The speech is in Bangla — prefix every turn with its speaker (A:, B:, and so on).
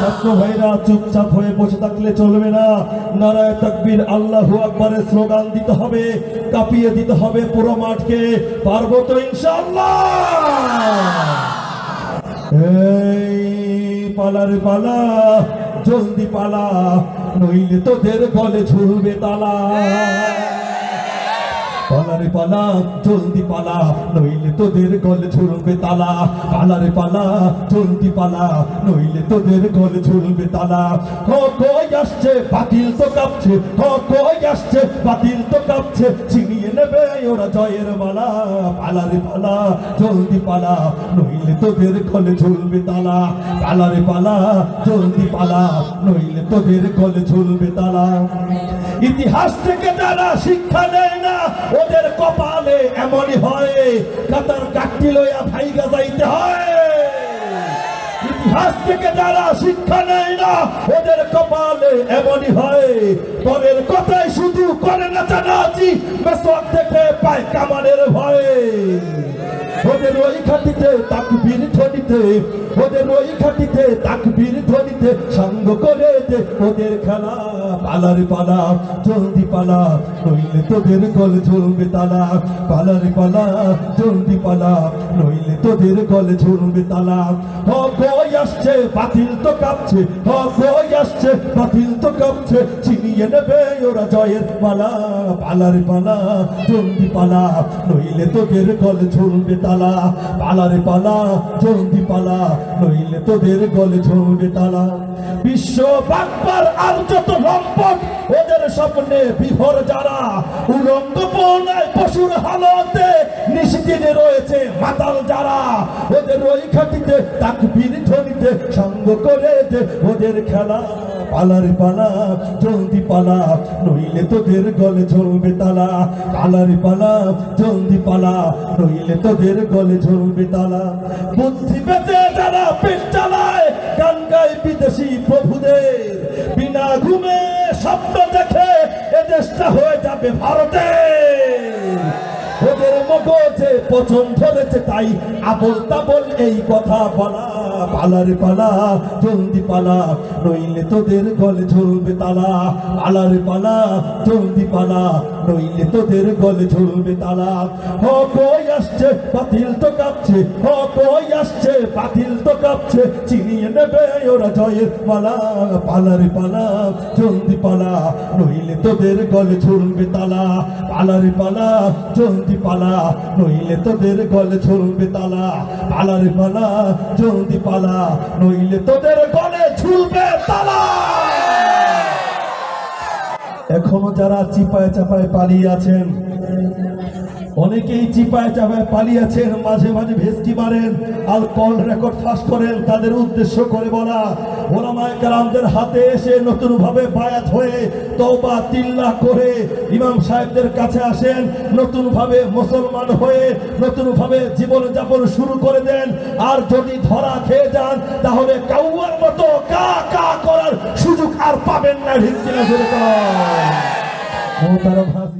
A: ছাত্র ভাইরা, চুপচাপ হয়ে বসে থাকলে চলবে না। আল্লাহু দিতে হবে, কাঁপিয়ে দিতে হবে পুরো মাঠকে। পারব তো পালারে পালা, জলদি পালা, নইলে তোদের গলে ঝুলবে তালা। পালারে পালা, জলদি পালা, নইলে তোদের গলে ঝুলবে তালা। পালারে পালা, জলদি পালা, নইলে তোদের গলে ঝুলবে তালা। কই আসছে? বাতিল তো কাঁপছে। কই আসছে? বাতিল তো কাঁপছে। ছিনিয়ে ওরা জয়ের মালা, পালারে পালা, জলদি পালা, নইলে তোদের গলে ঝুলবে তালা। পালারে পালা, জলদি পালা, নইলে তোদের গলে ঝুলবে তালা। ইতিহাস থেকে যারা শিক্ষা নেয় না, ওদের কপালে এমনই হয়, কাতার কাটটি লইয়া ভাইগা যাইতে হয়। ইতিহাস থেকে যারা শিক্ষা নেয় না, ওদের কপালে এমনই হয়, পরের কথায় শুধু করে না জানাচ্ছি মেসওয়াক ওদের ওই খাটিতে তাকবীর ধ্বনিতে ওদের ওই খাটিতে, তাকবীর ধ্বনিতে, সঙ্গ করে দে ওদের খেলা। পালার পালা, জলদি পালা, নইলে তোদের গলে ঝুলবে তালা। পালার পালা, জলদি পালা, নইলে তোদের গলে ঝুলবে তালা। ও কই আসছে, বাতিল তো কাঁপছে ও কই আসছে, বাতিল তো কাঁপছে, ছিনিয়ে নেবে ওরা জয়ের মালা। পালার পালা, জলদি পালা, নইলে তোদের গলে ঝুলবে তালা। পালারে পালা, জলদি পালা নইলে তোদের গলে ঝুলবে তালা বিশ্ব বাকবার আর যত লম্পট ওদের স্বপ্নে বিভোর যারা। উলঙ্গ পৌনায় পশুর হালতে নিশ্চিতে রয়েছে মাতাল যারা। ওদের ওই খাটিতে তাকবীর ধ্বনিতে সঙ্গ করে ওদের খেলা। পালারে পালা, জলদি পালা, নইলে তোদের গলে ঝলবে তালা। পালারে পালা, জলদি পালা, নইলে তোদের গলে ঝলবে তালা। বুদ্ধি পেতে যারা পেট চালায়, গান গায় বিদেশি প্রভুদের। বিনা ঘুমে স্বপ্ন দেখে এ দেশটা হয়ে যাবে ভারতের। ওদের মগজে পচন ধরেছে তাই আবল তাবল এই কথা বলা। পালার পালা, জলদি পালা, নইলে তোদের গলে ঝুলবে তালা। পালার পালা, জলদি পালা, নইলে তোদের গলে ঝুলবে তালা। ও কই আসছে, বাতিল তো কাঁপছে ও কই আসছে, বাতিল তো কাঁপছে। চিনিয়ে নেবে ওরা জয়ের মালা। পালার পালা, জলদি পালা, নইলে তোদের গলে ঝুলবে তালা। পালার পালা, জলদি পালা নইলে তোদের গলে ছুলবে তালা, পালার পালা জলদি পালা, নইলে তোদের গলে ঝুলবে তালা। এখনও যারা চিপায় চাপায় পালিয়ে আছেন অনেকেই চিপায় চাপায় পালিয়েছেন, মাঝে মাঝে ভেস্টি মারেন, আর কল রেকর্ড ফাঁস করেন, তাদের উদ্দেশ্য করে বলা ওলামায় কালামদের হাতে এসে নতুন ভাবে বায়াত হয়ে তওবা তিল্লা করে ইমাম সাহেবদের কাছে আসেন নতুন ভাবে মুসলমান হয়ে নতুন ভাবে জীবন শুরু করে দেন আর যদি ধরা খেয়ে যান, তাহলে কাউয়ার মতো কা কা করার সুযোগ আর পাবেন না কর। মোহতারাম হাজির।